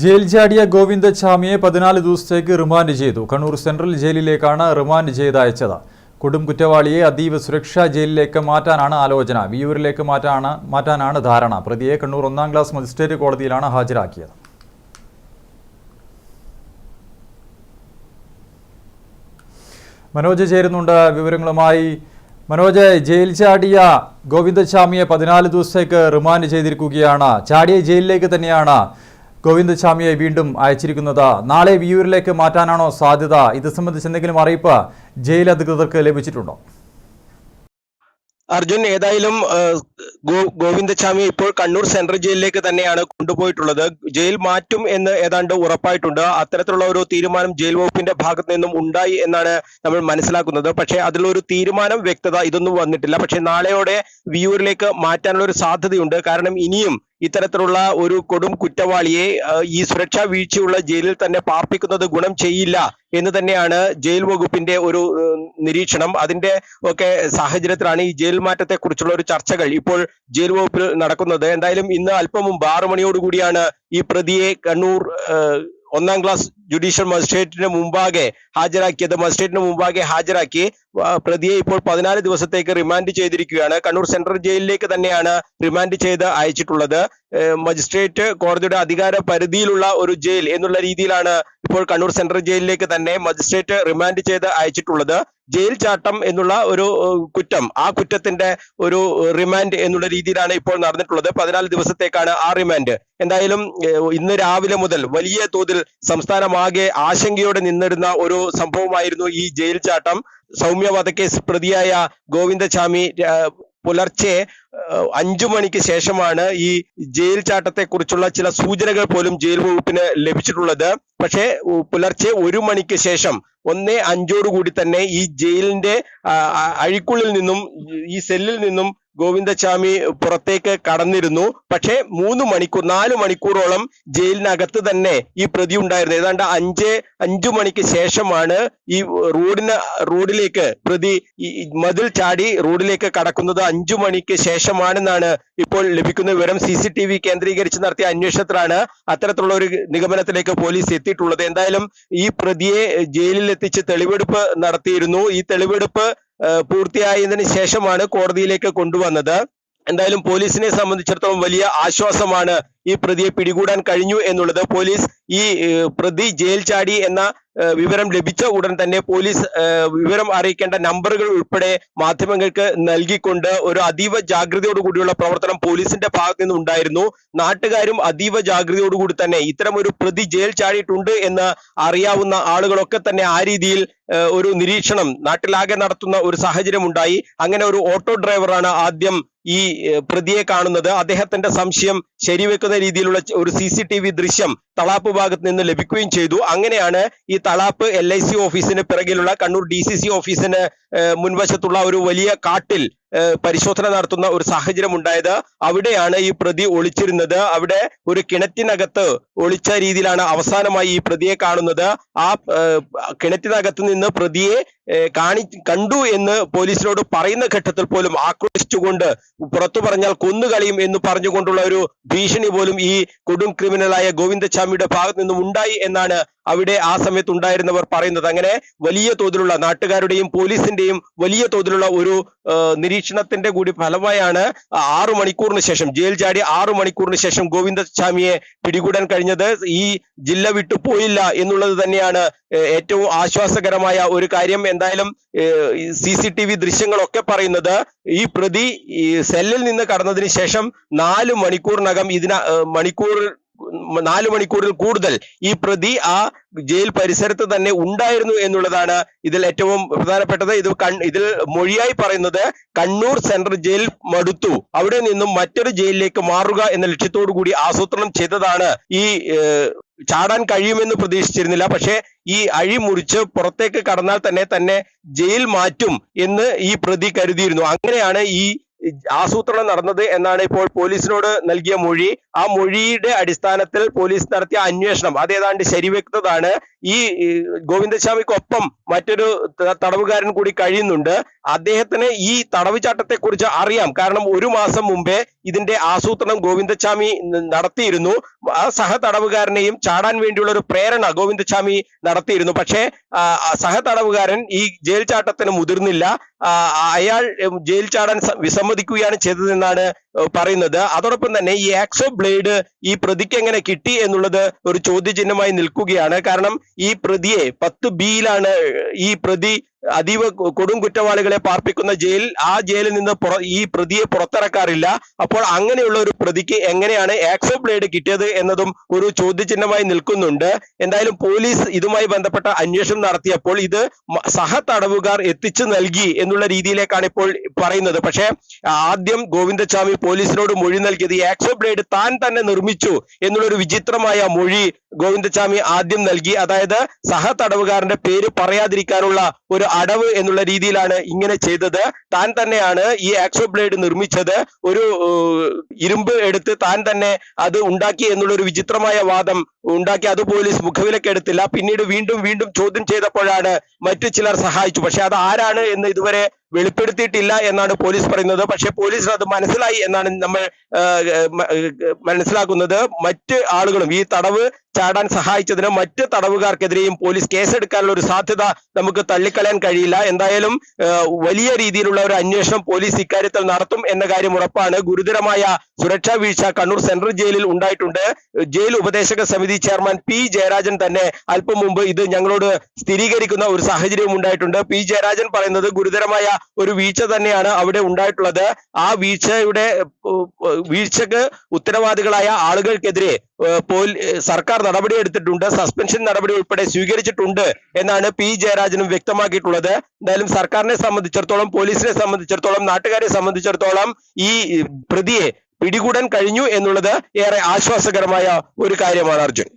Jail ചാടിയ ഗോവിന്ദസ്വാമിയെ പതിനാല് ദിവസത്തേക്ക് റിമാൻഡ് ചെയ്തു. കണ്ണൂർ സെൻട്രൽ ജയിലിലേക്കാണ് റിമാൻഡ് ചെയ്ത് അയച്ചത് കൊടും കുറ്റവാളിയെ അതീവ സുരക്ഷാ ജയിലിലേക്ക് മാറ്റാനാണ് ആലോചന. വിയൂരിലേക്ക് മാറ്റാണ് മാറ്റാനാണ് ധാരണ. പ്രതിയെ കണ്ണൂർ ഒന്നാം ക്ലാസ് മജിസ്ട്രേറ്റ് കോടതിയിലാണ് ഹാജരാക്കിയത്. മനോജ് ചേരുന്നുണ്ട് വിവരങ്ങളുമായി. മനോജ് ജയിൽ ചാടിയ ഗോവിന്ദസ്വാമിയെ പതിനാല് ദിവസത്തേക്ക് റിമാൻഡ് ചെയ്തിരിക്കുകയാണ്. ചാടിയ ജയിലിലേക്ക് തന്നെയാണ് ഗോവിന്ദസ്വാമിയെ വീണ്ടും അയച്ചിരിക്കുന്നത്. നാളെ വിയൂരിലേക്ക് മാറ്റാനാണോ സാധ്യത? ഇത് സംബന്ധിച്ച് എന്തെങ്കിലും അറിയിപ്പ് ജയിൽ അധികൃതർക്ക് ലഭിച്ചിട്ടുണ്ടോ? അർജുൻ ഏതായാലും ഗോവിന്ദസ്വാമി ഇപ്പോൾ കണ്ണൂർ സെൻട്രൽ ജയിലിലേക്ക് തന്നെയാണ് കൊണ്ടുപോയിട്ടുള്ളത്. ജയിൽ മാറ്റും എന്ന് ഏതാണ്ട് ഉറപ്പായിട്ടുണ്ട്. അത്തരത്തിലുള്ള ഒരു തീരുമാനം ജയിൽ വകുപ്പിന്റെ ഭാഗത്ത് നിന്നും ഉണ്ടായി എന്നാണ് നമ്മൾ മനസ്സിലാക്കുന്നത്. പക്ഷേ അതിലൊരു തീരുമാനം വ്യക്തത ഇതൊന്നും വന്നിട്ടില്ല. പക്ഷേ നാളെയോടെ വിയൂരിലേക്ക് മാറ്റാനുള്ള ഒരു സാധ്യതയുണ്ട്. കാരണം ഇനിയും ഇത്തരത്തിലുള്ള ഒരു കൊടും കുറ്റവാളിയെ ഈ സുരക്ഷാ വീഴ്ചയുള്ള ജയിലിൽ തന്നെ പാർപ്പിക്കുന്നത് ഗുണം ചെയ്യില്ല എന്ന് തന്നെയാണ് ജയിൽ വകുപ്പിന്റെ ഒരു നിരീക്ഷണം. അതിന്റെ ഒക്കെ സാഹചര്യത്തിലാണ് ഈ ജയിൽ മാറ്റത്തെ കുറിച്ചുള്ള ഒരു ചർച്ചകൾ ഇപ്പോൾ ജയിൽ വകുപ്പിൽ നടക്കുന്നത്. എന്തായാലും ഇന്ന് അല്പം മുമ്പ് ആറു മണിയോടുകൂടിയാണ് ഈ പ്രതിയെ കണ്ണൂർ ഒന്നാം ക്ലാസ് ജുഡീഷ്യൽ മജിസ്ട്രേറ്റിന് മുമ്പാകെ ഹാജരാക്കിയത്. മജിസ്ട്രേറ്റിന് മുമ്പാകെ ഹാജരാക്കി പ്രതിയെ ഇപ്പോൾ പതിനാല് ദിവസത്തേക്ക് റിമാൻഡ് ചെയ്തിരിക്കുകയാണ്. കണ്ണൂർ സെൻട്രൽ ജയിലിലേക്ക് തന്നെയാണ് റിമാൻഡ് ചെയ്ത് അയച്ചിട്ടുള്ളത്. മജിസ്ട്രേറ്റ് കോടതിയുടെ അധികാര പരിധിയിലുള്ള ഒരു ജയിൽ എന്നുള്ള രീതിയിലാണ് ഇപ്പോൾ കണ്ണൂർ സെൻട്രൽ ജയിലിലേക്ക് തന്നെ മജിസ്ട്രേറ്റ് റിമാൻഡ് ചെയ്ത് അയച്ചിട്ടുള്ളത്. ജയിൽ ചാട്ടം എന്നുള്ള ഒരു കുറ്റം. ആ കുറ്റത്തിന്റെ ഒരു റിമാൻഡ് എന്നുള്ള രീതിയിലാണ് ഇപ്പോൾ നടന്നിട്ടുള്ളത്. പതിനാല് ദിവസത്തേക്കാണ് ആ റിമാൻഡ് എന്തായാലും ഇന്ന് രാവിലെ മുതൽ വലിയ തോതിൽ സംസ്ഥാനമാകെ ആശങ്കയോടെ നിന്നിരുന്ന ഒരു സംഭവമായിരുന്നു ഈ ജയിൽ ചാട്ടം സൗമ്യ വധക്കേസ് പ്രതിയായ ഗോവിന്ദസ്വാമി പുലർച്ചെ അഞ്ചു മണിക്ക് ശേഷമാണ് ഈ ജയിൽ ചാട്ടത്തെ കുറിച്ചുള്ള ചില സൂചനകൾ പോലും ജയിൽ വകുപ്പിന് ലഭിച്ചിട്ടുള്ളത്. പക്ഷേ പുലർച്ചെ ഒരു മണിക്ക് ശേഷം ഒന്നേ അഞ്ചോടുകൂടി തന്നെ ഈ ജയിലിന്റെ അഴിക്കുള്ളിൽ നിന്നും ഈ സെല്ലിൽ നിന്നും ഗോവിന്ദസ്വാമി പുറത്തേക്ക് കടന്നിരുന്നു. പക്ഷേ മൂന്ന് മണിക്കൂർ നാല് മണിക്കൂറോളം ജയിലിനകത്ത് തന്നെ ഈ പ്രതി ഉണ്ടായിരുന്നു. ഏതാണ്ട് അഞ്ച് അഞ്ചു മണിക്ക് ശേഷമാണ് ഈ റോഡിന് റോഡിലേക്ക് പ്രതി മതിൽ ചാടി റോഡിലേക്ക് കടക്കുന്നത്. അഞ്ചു മണിക്ക് ശേഷമാണെന്നാണ് ഇപ്പോൾ ലഭിക്കുന്ന വിവരം. സി സി ടി വി കേന്ദ്രീകരിച്ച് നടത്തിയ അന്വേഷണത്തിലാണ് അത്തരത്തിലുള്ള ഒരു നിഗമനത്തിലേക്ക് പോലീസ് എത്തിയിട്ടുള്ളത്. എന്തായാലും ഈ പ്രതിയെ ജയിലിൽ എത്തിച്ച് തെളിവെടുപ്പ് നടത്തിയിരുന്നു. ഈ തെളിവെടുപ്പ് പൂർത്തിയായതിനു ശേഷമാണ് കോടതിയിലേക്ക് കൊണ്ടുവന്നത്. എന്തായാലും പോലീസിനെ സംബന്ധിച്ചിടത്തോളം വലിയ ആശ്വാസമാണ് ഈ പ്രതിയെ പിടികൂടാൻ കഴിഞ്ഞു എന്നുള്ളത് പോലീസ് ഈ പ്രതി ജയിൽ ചാടി എന്ന വിവരം ലഭിച്ച ഉടൻ തന്നെ പോലീസ് വിവരം അറിയിക്കേണ്ട നമ്പറുകൾ ഉൾപ്പെടെ മാധ്യമങ്ങൾക്ക് നൽകിക്കൊണ്ട് ഒരു അതീവ ജാഗ്രതയോടുകൂടിയുള്ള പ്രവർത്തനം പോലീസിന്റെ ഭാഗത്ത് നിന്ന് ഉണ്ടായിരുന്നു നാട്ടുകാരും അതീവ ജാഗ്രതയോടുകൂടി തന്നെ ഇത്തരം ഒരു പ്രതി ജയിൽ ചാടിയിട്ടുണ്ട് എന്ന് അറിയാവുന്ന ആളുകളൊക്കെ തന്നെ ആ രീതിയിൽ ഒരു നിരീക്ഷണം നാട്ടിലാകെ നടത്തുന്ന ഒരു സാഹചര്യം ഉണ്ടായി അങ്ങനെ ഒരു ഓട്ടോ ഡ്രൈവറാണ് ആദ്യം ഈ പ്രതിയെ കാണുന്നത്. അദ്ദേഹത്തിന്റെ സംശയം ശരിവെക്കുന്ന രീതിയിലുള്ള ഒരു സി സി ടി വി ദൃശ്യം തളാപ്പ് ഭാഗത്ത് നിന്ന് ലഭിക്കുകയും ചെയ്തു. അങ്ങനെയാണ് ഈ തളാപ്പ് എൽ ഐ സി ഓഫീസിന് പിറകിലുള്ള കണ്ണൂർ ഡി സി സി ഓഫീസിന് മുൻവശത്തുള്ള ഒരു വലിയ കാട്ടിൽ പരിശോധന നടത്തുന്ന ഒരു സാഹചര്യം ഉണ്ടായത് അവിടെയാണ് ഈ പ്രതി ഒളിച്ചിരുന്നത്. അവിടെ ഒരു കിണറ്റിനകത്ത് ഒളിച്ച രീതിയിലാണ് അവസാനമായി ഈ പ്രതിയെ കാണുന്നത്. ആ കിണറ്റിനകത്ത് നിന്ന് പ്രതിയെ കാണി കണ്ടു എന്ന് പോലീസിനോട് പറയുന്ന ഘട്ടത്തിൽ പോലും ആക്രോശിച്ചുകൊണ്ട് പുറത്തു പറഞ്ഞാൽ കൊന്നുകളയും എന്ന് പറഞ്ഞുകൊണ്ടുള്ള ഒരു ഭീഷണി പോലും ഈ കൊടും ക്രിമിനലായ ഗോവിന്ദസ്വാമിയുടെ ഭാഗത്ത് നിന്നും ഉണ്ടായി എന്നാണ് അവിടെ ആ സമയത്ത് ഉണ്ടായിരുന്നവർ പറയുന്നത് അങ്ങനെ വലിയ തോതിലുള്ള നാട്ടുകാരുടെയും പോലീസിന്റെയും വലിയ തോതിലുള്ള ഒരു നിരീക്ഷണത്തിന്റെ കൂടി ഫലമായാണ് ആറു മണിക്കൂറിന് ശേഷം ജയിൽ ചാടി ആറു മണിക്കൂറിന് ശേഷം ഗോവിന്ദസ്വാമിയെ പിടികൂടാൻ കഴിഞ്ഞത്. ഈ ജില്ല വിട്ടുപോയില്ല എന്നുള്ളത് തന്നെയാണ് ഏറ്റവും ആശ്വാസകരമായ ഒരു കാര്യം. എന്തായാലും സി സി ടി വി ദൃശ്യങ്ങളൊക്കെ പറയുന്നത് ഈ പ്രതി സെല്ലിൽ നിന്ന് കടന്നതിന് ശേഷം നാല് മണിക്കൂറിനകം ഇതിന മണിക്കൂർ നാല് മണിക്കൂറിൽ കൂടുതൽ ഈ പ്രതി ആ ജയിൽ പരിസരത്ത് തന്നെ ഉണ്ടായിരുന്നു എന്നുള്ളതാണ് ഇതിൽ ഏറ്റവും പ്രധാനപ്പെട്ടത്. ഇത് ഇതിൽ മൊഴിയായി പറയുന്നത് കണ്ണൂർ സെൻട്രൽ ജയിൽ മടുത്തു. അവിടെ നിന്നും മറ്റൊരു ജയിലിലേക്ക് മാറുക എന്ന ലക്ഷ്യത്തോടു കൂടി ആസൂത്രണം ചെയ്തതാണ് ഈ ചാടാൻ കഴിയുമെന്ന് പ്രതീക്ഷിച്ചിരുന്നില്ല. പക്ഷേ ഈ അഴി മുറിച്ച് പുറത്തേക്ക് കടന്നാൽ തന്നെ തന്നെ ജയിൽ മാറ്റും എന്ന് ഈ പ്രതി കരുതിയിരുന്നു. അങ്ങനെയാണ് ഈ ആസൂത്രണം നടന്നത് എന്നാണ് ഇപ്പോൾ പോലീസിനോട് നൽകിയ മൊഴി. ആ മൊഴിയുടെ അടിസ്ഥാനത്തിൽ പോലീസ് നടത്തിയ അന്വേഷണം അത് ഏതാണ്ട് ശരിവെക്കുന്നതാണ് ഈ ഗോവിന്ദസ്വാമിക്കൊപ്പം മറ്റൊരു തടവുകാരൻ കൂടി കഴിയുന്നുണ്ട്. അദ്ദേഹത്തിന് ഈ തടവ് ചട്ടത്തെക്കുറിച്ച് അറിയാം. കാരണം ഒരു മാസം മുമ്പേ ഇതിന്റെ ആസൂത്രണം ഗോവിന്ദസ്വാമി നടത്തിയിരുന്നു. ആ സഹ തടവുകാരനെയും ചാടാൻ വേണ്ടിയുള്ള ഒരു പ്രേരണ ഗോവിന്ദസ്വാമി നടത്തിയിരുന്നു. പക്ഷേ സഹ തടവുകാരൻ ഈ ജയിൽ ചാട്ടത്തിന് മുതിർന്നില്ല. അയാൾ ജയിൽ ചാടാൻ സ- വിസമ്മതിക്കുകയാണ് ചെയ്തതെന്നാണ് പറയുന്നത്. അതോടൊപ്പം തന്നെ ഈ ആക്സോ ബ്ലേഡ് ഈ പ്രതിക്ക് എങ്ങനെ കിട്ടി എന്നുള്ളത് ഒരു ചോദ്യചിഹ്നമായി നിൽക്കുകയാണ്. കാരണം ഈ പ്രതിയെ പത്ത് ബിയിലാണ് ഈ പ്രതി അതീവ കൊടും കുറ്റവാളികളെ പാർപ്പിക്കുന്ന ജയിൽ ആ ജയിലിൽ നിന്ന് ഈ പ്രതിയെ പുറത്തിറക്കാറില്ല. അപ്പോൾ അങ്ങനെയുള്ള ഒരു പ്രതിക്ക് എങ്ങനെയാണ് ആക്സോ ബ്ലേഡ് കിട്ടിയത് എന്നതും ഒരു ചോദ്യചിഹ്നമായി നിൽക്കുന്നുണ്ട്. എന്തായാലും പോലീസ് ഇതുമായി ബന്ധപ്പെട്ട അന്വേഷണം നടത്തിയപ്പോൾ ഇത് സഹ തടവുകാർ എത്തിച്ചു നൽകി എന്നുള്ള രീതിയിലേക്കാണ് ഇപ്പോൾ പറയുന്നത്. പക്ഷേ ആദ്യം ഗോവിന്ദസ്വാമി പോലീസിനോട് മൊഴി നൽകിയത് ഈ ആക്സോ ബ്ലേഡ് താൻ തന്നെ നിർമ്മിച്ചു എന്നുള്ളൊരു വിചിത്രമായ മൊഴി ഗോവിന്ദസ്വാമി ആദ്യം നൽകി. അതായത് സഹ തടവുകാരന്റെ പേര് പറയാതിരിക്കാനുള്ള ഒരു അടവ് എന്നുള്ള രീതിയിലാണ് ഇങ്ങനെ ചെയ്തത്. താൻ തന്നെയാണ് ഈ ആക്സോ ബ്ലേഡ് നിർമ്മിച്ചത്. ഒരു ഇരുമ്പ് എടുത്ത് താൻ തന്നെ അത് ഉണ്ടാക്കി എന്നുള്ള ഒരു വിചിത്രമായ വാദം ഉണ്ടാക്കി അത് പോലീസ് മുഖവിലക്കെടുത്തില്ല പിന്നീട് വീണ്ടും വീണ്ടും ചോദ്യം ചെയ്തപ്പോഴാണ് മറ്റു ചിലർ സഹായിച്ചു. പക്ഷെ അത് ആരാണ് എന്ന് ഇതുവരെ വെളിപ്പെടുത്തിയിട്ടില്ല എന്നാണ് പോലീസ് പറയുന്നത്. പക്ഷെ പോലീസിന് അത് മനസ്സിലായി എന്നാണ് നമ്മൾ മനസ്സിലാക്കുന്നത്. മറ്റ് ആളുകളും ഈ തടവ് ചാടാൻ സഹായിച്ചതിന് മറ്റ് തടവുകാർക്കെതിരെയും പോലീസ് കേസെടുക്കാനുള്ള ഒരു സാധ്യത നമുക്ക് തള്ളിക്കളയാൻ കഴിയില്ല. എന്തായാലും വലിയ രീതിയിലുള്ള ഒരു അന്വേഷണം പോലീസ് ഇക്കാര്യത്തിൽ നടത്തും എന്ന കാര്യം ഉറപ്പാണ്. ഗുരുതരമായ സുരക്ഷാ വീഴ്ച കണ്ണൂർ സെൻട്രൽ ജയിലിൽ ഉണ്ടായിട്ടുണ്ട്. ജയിൽ ഉപദേശക സമിതി ചെയർമാൻ പി ജയരാജൻ തന്നെ അല്പം മുമ്പ് ഇത് ഞങ്ങളോട് സ്ഥിരീകരിക്കുന്ന ഒരു സാഹചര്യം ഉണ്ടായിട്ടുണ്ട്. പി ജയരാജൻ പറയുന്നത് ഗുരുതരമായ ഒരു വീഴ്ച തന്നെയാണ് അവിടെ ഉണ്ടായിട്ടുള്ളത്. ആ വീഴ്ചയുടെ വീഴ്ചക്ക് ഉത്തരവാദികളായ ആളുകൾക്കെതിരെ സർക്കാർ നടപടി എടുത്തിട്ടുണ്ട് സസ്പെൻഷൻ നടപടി ഉൾപ്പെടെ സ്വീകരിച്ചിട്ടുണ്ട് എന്നാണ് പി. ജയരാജനും വ്യക്തമാക്കിയിട്ടുള്ളത്. എന്തായാലും സർക്കാരിനെ സംബന്ധിച്ചിടത്തോളം പോലീസിനെ സംബന്ധിച്ചിടത്തോളം നാട്ടുകാരെ സംബന്ധിച്ചിടത്തോളം ഈ പ്രതിയെ പിടികൂടാൻ കഴിഞ്ഞു എന്നുള്ളത് ഏറെ ആശ്വാസകരമായ ഒരു കാര്യമാണ് അർജുൻ.